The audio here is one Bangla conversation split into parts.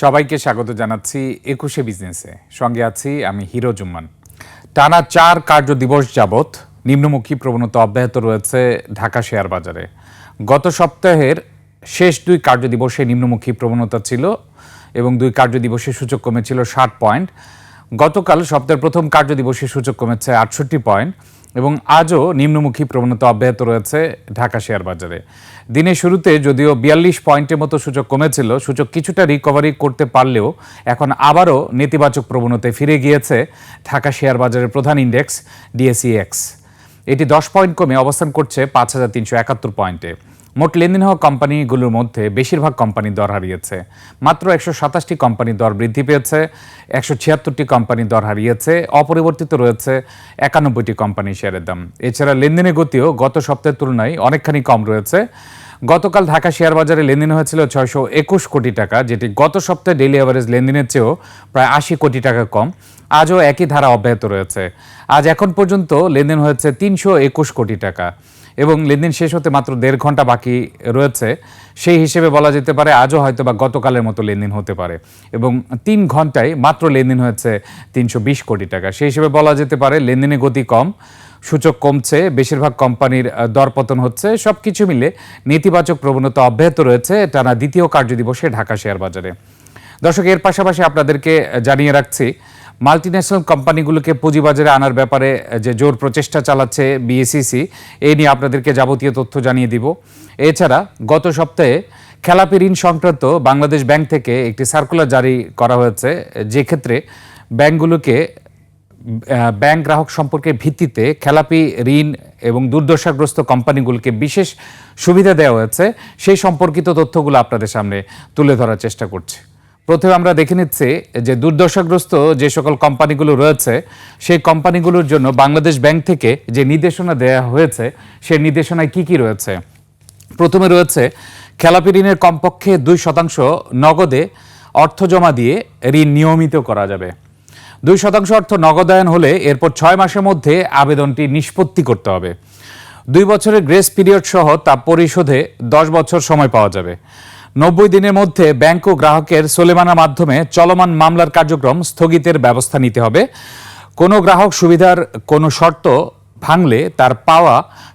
সবাইকে স্বাগত জানাচ্ছি একুশে বিজনেসে। সঙ্গে আছি আমি হিরো জুম্মান। টানা চার কার্য দিবস যাবৎ নিম্নমুখী প্রবণতা অব্যাহত রয়েছে ঢাকা শেয়ার বাজারে। গত সপ্তাহের শেষ দুই কার্য দিবসে নিম্নমুখী প্রবণতা ছিল এবং দুই কার্য দিবসে সূচক কমেছিল ষাট পয়েন্ট। গতকাল সপ্তাহের প্রথম কার্য দিবসে সূচক কমেছে আটষট্টি পয়েন্ট। এবং আজও নিম্নমুখী প্রবণতা অব্যাহত রয়েছে ঢাকা শেয়ার বাজারে। দিনের শুরুতে যদিও বিয়াল্লিশ পয়েন্টের মতো সূচক কমেছিল, সূচক কিছুটা রিকভারি করতে পারলেও এখন আবারও নেতিবাচক প্রবণতায় ফিরে গিয়েছে ঢাকা শেয়ার বাজারের প্রধান ইন্ডেক্স, ডিএসইএক্স। এটি দশ পয়েন্ট কমে অবস্থান করছে পাঁচ হাজার তিনশো একাত্তর পয়েন্টে। মোট লেনদেন হওয়া কোম্পানিগুলোর মধ্যে বেশিরভাগ কোম্পানি দর হারিয়েছে। মাত্র একশো সাতাশটি কোম্পানির দর বৃদ্ধি পেয়েছে, একশো ছিয়াত্তরটি কোম্পানি দর হারিয়েছে, অপরিবর্তিত রয়েছে একানব্বইটি কোম্পানি শেয়ারের দাম। এছাড়া লেনদেনের গতিও গত সপ্তাহের তুলনায় অনেকখানি কম রয়েছে। গতকাল ঢাকা শেয়ার বাজারে লেনদেন হয়েছিল ছয়শো একুশ কোটি টাকা, যেটি গত সপ্তাহে ডেলি অ্যাভারেজ লেনদেনের চেয়েও প্রায় আশি কোটি টাকা কম। আজও একই ধারা অব্যাহত রয়েছে। আজ এখন পর্যন্ত লেনদেন হয়েছে তিনশো একুশ কোটি টাকা। এবং লেনদেন শেষ হতে মাত্র দেড় ঘণ্টা বাকি রয়েছে। সেই হিসেবে বলা যেতে পারে আজও হয়তো বা গতকালের মতো লেনদেন হতে পারে এবং তিন ঘন্টায় মাত্র লেনদেন হয়েছে তিনশো বিশ কোটি টাকা। সেই হিসেবে বলা যেতে পারে লেনদেনের গতি কম, সূচক কমছে, বেশিরভাগ কোম্পানির দরপতন হচ্ছে। সব কিছু মিলে নেতিবাচক প্রবণতা অব্যাহত রয়েছে টানা দ্বিতীয় কার্যদিবসে ঢাকা শেয়ার বাজারে দর্শক, এর পাশাপাশি আপনাদেরকে জানিয়ে রাখছি মাল্টিন্যাশনাল কোম্পানিগুলোকে পুঁজিবাজারে আনার ব্যাপারে যে জোর প্রচেষ্টা চালাচ্ছে বিএসিসি এই নিয়ে আপনাদেরকে যাবতীয় তথ্য জানিয়ে দিব। এছাড়া গত সপ্তাহে খেলাপি ঋণ সংক্রান্ত বাংলাদেশ ব্যাংক থেকে একটি সার্কুলার জারি করা হয়েছে, যে ক্ষেত্রে ব্যাংকগুলোকে ব্যাংক গ্রাহক সম্পর্কের ভিত্তিতে খেলাপি ঋণ এবং দুর্দশাগ্রস্ত কোম্পানিগুলোকে বিশেষ সুবিধা দেওয়া হয়েছে। সেই সম্পর্কিত তথ্যগুলো আপনাদের সামনে তুলে ধরার চেষ্টা করছি। প্রথমে আমরা দেখে নিচ্ছি যে দুর্দশাগ্রস্ত যে সকল কোম্পানিগুলো রয়েছে, সেই কোম্পানিগুলোর জন্য বাংলাদেশ ব্যাংক থেকে যে নির্দেশনা দেওয়া হয়েছে, সেই নির্দেশনায় কি কি রয়েছে? প্রথমে রয়েছে, খেলাপি ঋণের কমপক্ষে দুই শতাংশ নগদে অর্থ জমা দিয়ে ঋণ নিয়মিত করা যাবে। দুই শতাংশ অর্থ নগদায়ন হলে এরপর ছয় মাসের মধ্যে আবেদনটি নিষ্পত্তি করতে হবে। দুই বছরের গ্রেস পিরিয়ড সহ তা পরিশোধে দশ বছর সময় পাওয়া যাবে। নব্বই দিনের মধ্যে ব্যাংক ও গ্রাহকের সোলেমানার মাধ্যমে চলমান মামলার কার্যক্রম স্থগিতের ব্যবস্থা নিতে হবে। কোনো গ্রাহক সুবিধার কোনো শর্ত ভাঙলে তার পাওয়া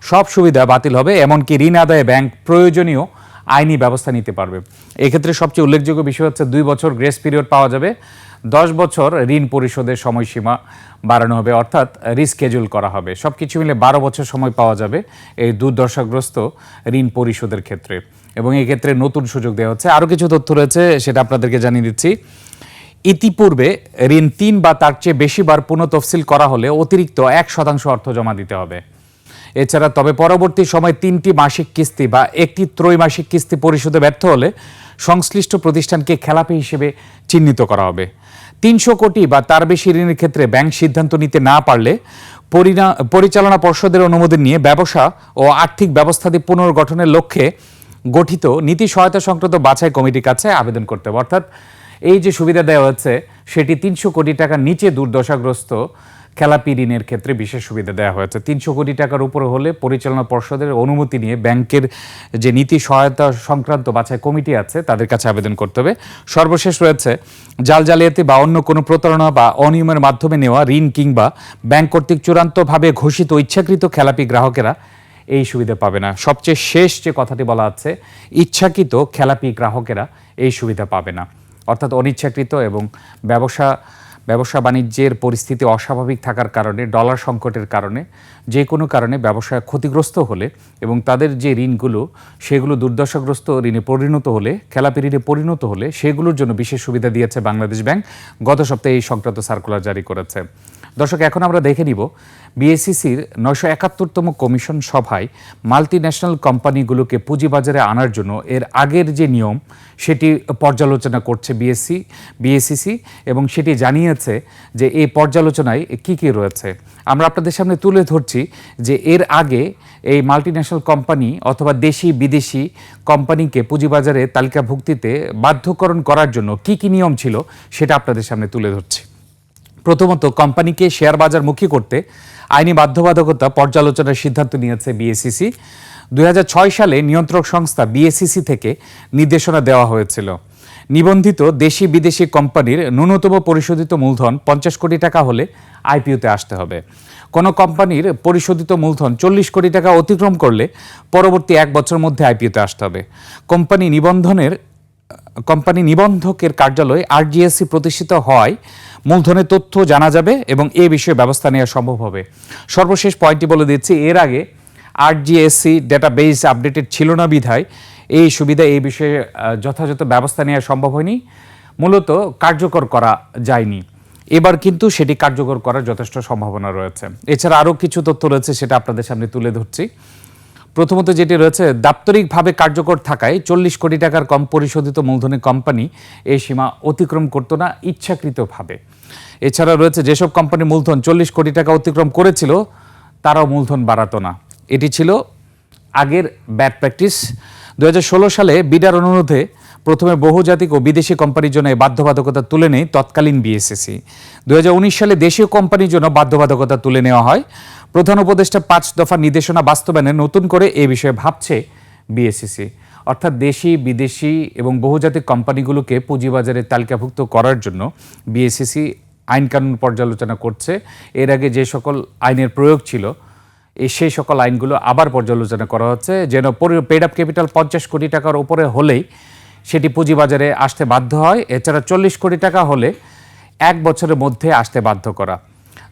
সব সুবিধা বাতিল হবে, এমনকি ঋণ আদায়ে ব্যাংক প্রয়োজনীয় আইনি ব্যবস্থা নিতে পারবে। এক্ষেত্রে সবচেয়ে উল্লেখযোগ্য বিষয় হচ্ছে দুই বছর গ্রেস পিরিয়ড পাওয়া যাবে। দশ বছর ঋণ পরিশোধের সময়সীমা বাড়ানো হবে, অর্থাৎ রিস্ক রিস্কেজুল করা হবে। সব কিছু মিলে বারো বছর সময় পাওয়া যাবে এই দুর্দশাগ্রস্ত ঋণ পরিশোধের ক্ষেত্রে। এবং এই ক্ষেত্রে নতুন সুযোগ দেওয়া হচ্ছে। আরও কিছু তথ্য রয়েছে, সেটা আপনাদেরকে জানিয়ে দিচ্ছি। ইতিপূর্বে ঋণ তিন বা তার চেয়ে বেশিবার পুনঃতফসিল করা হলে অতিরিক্ত এক শতাংশ অর্থ জমা দিতে হবে। এছাড়া তবে পরবর্তী সময় তিনটি মাসিক কিস্তি বা একটি ত্রৈমাসিক কিস্তি পরিশোধে ব্যর্থ হলে সংশ্লিষ্ট প্রতিষ্ঠানকে খেলাপি হিসেবে চিহ্নিত করা হবে। তিনশো কোটি বা তার বেশি ঋণের ক্ষেত্রে ব্যাংক সিদ্ধান্ত নিতে না পারলে পরিচালনা পর্ষদের অনুমোদন নিয়ে ব্যবসা ও আর্থিক ব্যবস্থাদি পুনর্গঠনের লক্ষ্যে গঠিত নীতি সহায়তা সংক্রান্ত বাছাই কমিটির কাছে আবেদন করতে হবে। অর্থাৎ এই যে সুবিধা দেওয়া হচ্ছে, সেটি তিনশো কোটি টাকার নিচে দুর্দশাগ্রস্ত খেলাপি ঋণের ক্ষেত্রে বিশেষ সুবিধা দেওয়া হয়েছে। তিনশো কোটি টাকার উপরে হলে পরিচালনা পর্ষদের অনুমতি নিয়ে ব্যাংকের যে নীতি সহায়তা সংক্রান্ত বাছাই কমিটি আছে, তাদের কাছে আবেদন করতে হবে। সর্বশেষ রয়েছে, জাল জালিয়াতি বা অন্য কোনো প্রতারণা বা অনিয়মের মাধ্যমে নেওয়া ঋণ কিংবা ব্যাংক কর্তৃক চূড়ান্তভাবে ঘোষিত ইচ্ছাকৃত খেলাপি গ্রাহকেরা এই সুবিধা পাবে না। সবচেয়ে শেষ যে কথাটি বলা আছে, ইচ্ছাকৃত খেলাপি গ্রাহকেরা এই সুবিধা পাবে না। অর্থাৎ অনিচ্ছাকৃত এবং ব্যবসা ব্যবসা বাণিজ্যের পরিস্থিতি অস্বাভাবিক থাকার কারণে, ডলার সংকটের কারণে, যে কোনো কারণে ব্যবসা ক্ষতিগ্রস্ত হলে এবং তাদের যে ঋণগুলো, সেগুলো দুর্দশাগ্রস্ত ঋণে পরিণত হলে, খেলাপি ঋণে পরিণত হলে, সেগুলোর জন্য বিশেষ সুবিধা দিয়েছে বাংলাদেশ ব্যাংক। গত সপ্তাহে এই সংক্রান্ত সার্কুলার জারি করেছে। দর্শক, এখন আমরা দেখে নিব বিএসসিসির নয়শো একাত্তরতম কমিশন সভায় মাল্টি ন্যাশনাল কোম্পানিগুলোকে পুঁজিবাজারে আনার জন্য এর আগের যে নিয়ম, সেটি পর্যালোচনা করছে বিএসসি বিএসসিসি এবং সেটি জানিয়েছে যে এই পর্যালোচনায় কি কি রয়েছে। আমরা আপনাদের সামনে তুলে ধরছি যে এর আগে এই মাল্টি ন্যাশনাল কোম্পানি অথবা দেশি, বিদেশি কোম্পানিকে পুঁজিবাজারে তালিকাভুক্তিতে বাধ্যকরণ করার জন্য কি কি নিয়ম ছিল, সেটা আপনাদের সামনে তুলে ধরছি। প্রথমত কোম্পানিকে শেয়ার বাজার মুখী করতে আইনি বাধ্যবাধকতা পর্যালোচনার সিদ্ধান্ত নিয়েছে বিএসসিসি দুই সালে নিয়ন্ত্রক সংস্থা বিএসসিসি থেকে নির্দেশনা দেওয়া হয়েছিল। নিবন্ধিত দেশি বিদেশি কোম্পানির ন্যূনতম পরিশোধিত মূলধন পঞ্চাশ কোটি টাকা হলে আইপিওতে আসতে হবে। কোনো কোম্পানির পরিশোধিত মূলধন চল্লিশ কোটি টাকা অতিক্রম করলে পরবর্তী এক বছর মধ্যে আইপিওতে আসতে হবে। কোম্পানি নিবন্ধনের কোম্পানি নিবন্ধকের কার্যালয় আরজিএসসি প্রতিষ্ঠিত হওয়ায় মূলধনের তথ্য জানা যাবে এবং এ বিষয়ে ব্যবস্থা নেওয়া সম্ভব হবে। সর্বশেষ পয়েন্টটি বলে দিচ্ছি, এর আগে আরজিএসসি ডেটাবেস আপডেটেড ছিল না বিধায় এই সুবিধা এই বিষয়ে যথাযথ ব্যবস্থা নেওয়া সম্ভব হয়নি। মূলত কার্যকর করা যায়নি। এবার কিন্তু সেটি কার্যকর করার যথেষ্ট সম্ভাবনা রয়েছে। এছাড়া আরও কিছু তথ্য রয়েছে, সেটা আপনাদের সামনে তুলে ধরছি। প্রথমত যেটি রয়েছে, দাপ্তরিকভাবে কার্যকর থাকায় চল্লিশ কোটি টাকার কম পরিশোধিত মূলধনের কোম্পানি এই সীমা অতিক্রম করতো না ইচ্ছাকৃতভাবে। এছাড়া রয়েছে, যেসব কোম্পানি মূলধন চল্লিশ কোটি টাকা অতিক্রম করেছিল, তারাও মূলধন বাড়াতো না। এটি ছিল আগের ব্যাড প্র্যাকটিস। দু হাজার ষোলো সালে বিডার অনুরোধে প্রথমে বহুজাতিক ও বিদেশি কোম্পানির জন্য বাধ্যবাধকতা তুলে নেয় তৎকালীন বিএসএসি দু হাজার উনিশ সালে দেশীয় কোম্পানির জন্য বাধ্যবাধকতা তুলে নেওয়া হয়। প্রধান উপদেষ্টা পাঁচ দফা নির্দেশনা বাস্তবায়নে নতুন করে এ বিষয়ে ভাবছে বিএসসিসি অর্থাৎ দেশি, বিদেশি এবং বহুজাতিক কোম্পানিগুলোকে পুঁজিবাজারে তালিকাভুক্ত করার জন্য বিএসসিসি আইন কানুন পর্যালোচনা করছে। এর আগে যে সকল আইনের প্রয়োগ ছিল সেই সকল আইনগুলো আবার পর্যালোচনা করা হচ্ছে। যেন পেড আপ ক্যাপিটাল পঞ্চাশ কোটি টাকার উপরে হলেই সেটি পুঁজিবাজারে আসতে বাধ্য হয়। এছাড়া চল্লিশ কোটি টাকা হলে এক বছরের মধ্যে আসতে বাধ্য করা।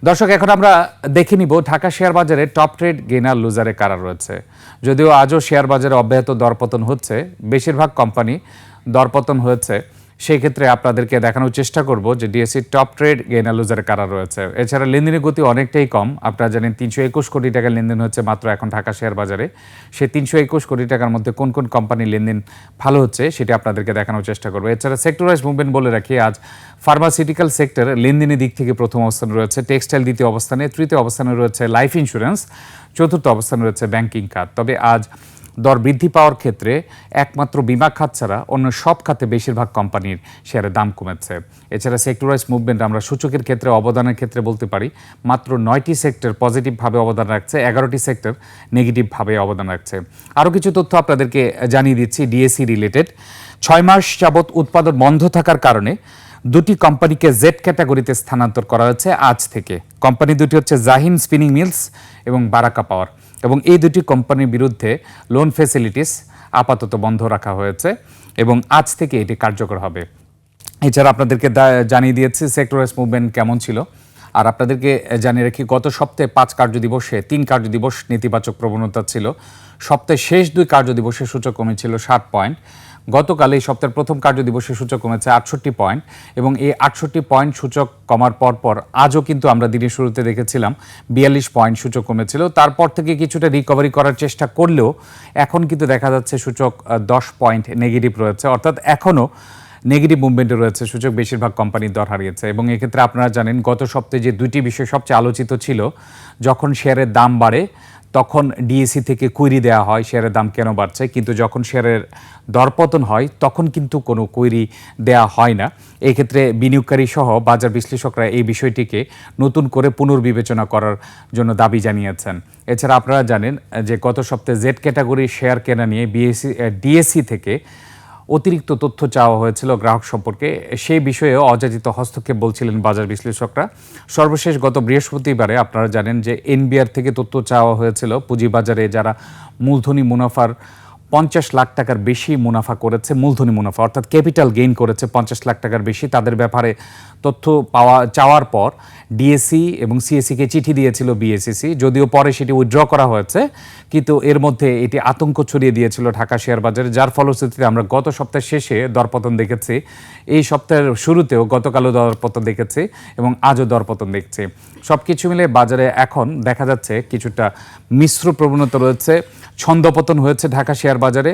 দর্শক, এখন আমরা দেখে নিব ঢাকা শেয়ার বাজারে টপ ট্রেড গেনার লুজারে কারা রয়েছে। যদিও আজও শেয়ার বাজারে অব্যাহত দরপতন হচ্ছে, বেশিরভাগ কোম্পানি দরপতন হয়েছে। সেই ক্ষেত্রে আপনাদেরকে দেখানোর চেষ্টা করব যে ডিএসসি টপ ট্রেড লুজারে কারা রয়েছে। এছাড়া লেনদেনের গতি অনেকটাই কম। আপনারা জানেন তিনশো একুশ কোটি টাকার লেনদেন হচ্ছে মাত্র এখন ঢাকা শেয়ার বাজারে। সেই তিনশো একুশ কোটি টাকার মধ্যে কোন কোন কোম্পানির লেনদেন ভালো হচ্ছে সেটি আপনাদেরকে দেখানোর চেষ্টা করব। এছাড়া সেক্টরাইজ মুভমেন্ট বলে রাখি, আজ ফার্মাসিউটিক্যাল সেক্টর লেনদেনের দিক থেকে প্রথম অবস্থানে রয়েছে। টেক্সটাইল দ্বিতীয় অবস্থানে, তৃতীয় অবস্থানে রয়েছে লাইফ ইন্স্যুরেন্স চতুর্থ অবস্থানে রয়েছে ব্যাংকিং খাত তবে আজ দর বৃদ্ধি পাওয়ার ক্ষেত্রে একমাত্র বিমা খাত ছাড়া অন্য সব খাতে বেশিরভাগ কোম্পানির শেয়ারের দাম কমেছে। এছাড়া সেক্টরাইজ মুভমেন্ট আমরা সূচকের ক্ষেত্রে অবদানের ক্ষেত্রে বলতে পারি, মাত্র নয়টি সেক্টর পজিটিভভাবে অবদান রাখছে, এগারোটি সেক্টর নেগেটিভভাবে অবদান রাখছে। আরও কিছু তথ্য আপনাদেরকে জানিয়ে দিচ্ছি ডিএসসি রিলেটেড ছয় মাস যাবৎ উৎপাদন বন্ধ থাকার কারণে দুটি কোম্পানিকে জেড ক্যাটাগরিতে স্থানান্তর করা হয়েছে আজ থেকে। কোম্পানি দুটি হচ্ছে জাহিন স্পিনিং মিলস এবং বারাকা পাওয়ার এবং এই দুটি কোম্পানির বিরুদ্ধে লোন ফেসিলিটিস আপাতত বন্ধ রাখা হয়েছে এবং আজ থেকে এটি কার্যকর হবে। এছাড়া আপনাদেরকে জানিয়ে দিয়েছি সেক্টরাইজ মুভমেন্ট কেমন ছিল। আর আপনাদেরকে জানিয়ে রাখি, গত সপ্তাহে পাঁচ কার্য দিবসে তিন কার্য দিবস নেতিবাচক প্রবণতা ছিল। সপ্তাহে শেষ দুই কার্য দিবসে সূচক কমেছিল ষাট পয়েন্ট গতকাল এই সপ্তাহের প্রথম কার্য দিবসে সূচক কমেছে আটষট্টি পয়েন্ট এবং এই আটষট্টি পয়েন্ট সূচক কমার পর পর আজও কিন্তু আমরা দিনের শুরুতে দেখেছিলাম বিয়াল্লিশ পয়েন্ট সূচক কমেছিল। তারপর থেকে কিছুটা রিকভারি করার চেষ্টা করলেও এখন কিন্তু দেখা যাচ্ছে সূচক দশ পয়েন্ট নেগেটিভ রয়েছে। অর্থাৎ এখনও নেগেটিভ মুভমেন্টে রয়েছে সূচক, বেশিরভাগ কোম্পানির দর হারিয়েছে। এবং এক্ষেত্রে আপনারা জানেন, গত সপ্তাহে যে দুইটি বিষয় সবচেয়ে আলোচিত ছিল, যখন শেয়ারের দাম বাড়ে তখন ডিএসি থেকে কুইরি দেওয়া হয়, শেয়ারের দাম কেন বাড়ছে? কিন্তু যখন শেয়ারের দরপতন হয়, তখন কিন্তু কোনো কুইরি দেওয়া হয় না। এক্ষেত্রে বিনিয়োগকারী সহ বাজার বিশ্লেষকরা এই বিষয়টিকে নতুন করে পুনর্বিবেচনা করার জন্য দাবি জানিয়েছেন। এছাড়া আপনারা জানেন যে গত সপ্তাহে জেড ক্যাটাগরির শেয়ার কেনা নিয়ে বিএসি ডিএসি থেকে অতিরিক্ত তথ্য চাওয়া হয়েছিল গ্রাহক সম্পর্কে। সেই বিষয়ে অযাচিত হস্তক্ষেপ বলছিলেন বাজার বিশ্লেষকরা। সর্বশেষ গত বৃহস্পতিবারে আপনারা জানেন যে এনবিআর থেকে তথ্য চাওয়া হয়েছিল পুঁজিবাজারে যারা মূলধনী মুনাফার পঞ্চাশ লাখ টাকার বেশি মুনাফা করেছে, মূলধনী মুনাফা, অর্থাৎ ক্যাপিটাল গেইন করেছে পঞ্চাশ লাখ টাকার বেশি। তাদের ব্যাপারে তথ্য পাওয়া, চাওয়ার পর ডিএসসি এবং সিএসসিকে চিঠি দিয়েছিল বিএসসিসি যদিও পরে সেটি উইথড্র করা হয়েছে, কিন্তু এর মধ্যে এটি আতঙ্ক ছড়িয়ে দিয়েছিল ঢাকা শেয়ার বাজারে, যার ফলশ্রুতিতে আমরা গত সপ্তাহের শেষে দরপতন দেখেছি। এই সপ্তাহের শুরুতেও গতকালও দরপতন দেখেছি এবং আজও দরপতন দেখছি। সব কিছু মিলে বাজারে এখন দেখা যাচ্ছে কিছুটা মিশ্র প্রবণতা রয়েছে ছন্দপতন হয়েছে ঢাকা শেয়ার বাজারে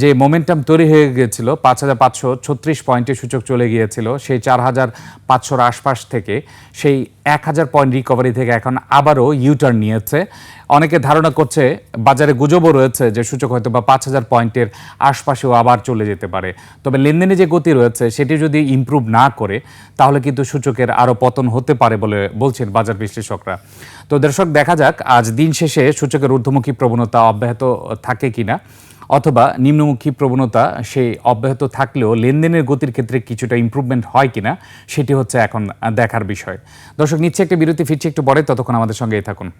যে মোমেন্টাম তৈরি হয়ে গিয়েছিল, পাঁচ হাজার পাঁচশো ছত্রিশ পয়েন্টে সূচক চলে গিয়েছিল, সেই চার হাজার পাঁচশোর আশপাশ থেকে, সেই এক হাজার পয়েন্ট রিকভারি থেকে এখন আবারও ইউটার্ন নিয়েছে। অনেকে ধারণা করছে বাজারে গুজবও রয়েছে যে সূচক হয়তো বা পাঁচ হাজার পয়েন্টের আশপাশেও আবার চলে যেতে পারে। তবে লেনদেনে যে গতি রয়েছে, সেটি যদি ইমপ্রুভ না করে, তাহলে কিন্তু সূচকের আরও পতন হতে পারে বলে বলছেন বাজার বিশ্লেষকরা। তো দর্শক, দেখা যাক আজ দিন শেষে সূচকের ঊর্ধ্বমুখী প্রবণতা অব্যাহত থাকে কিনা, অথবা নিম্নমুখী প্রবণতা সেই অব্যাহত থাকলেও লেনদেনের গতির ক্ষেত্রে কিছুটা ইমপ্রুভমেন্ট হয় কিনা, সেটি হচ্ছে এখন দেখার বিষয়। দর্শক, নিচ্ছে একটা বিরতি, ফিরছে একটু পরে, ততক্ষণ আমাদের সঙ্গেই থাকুন।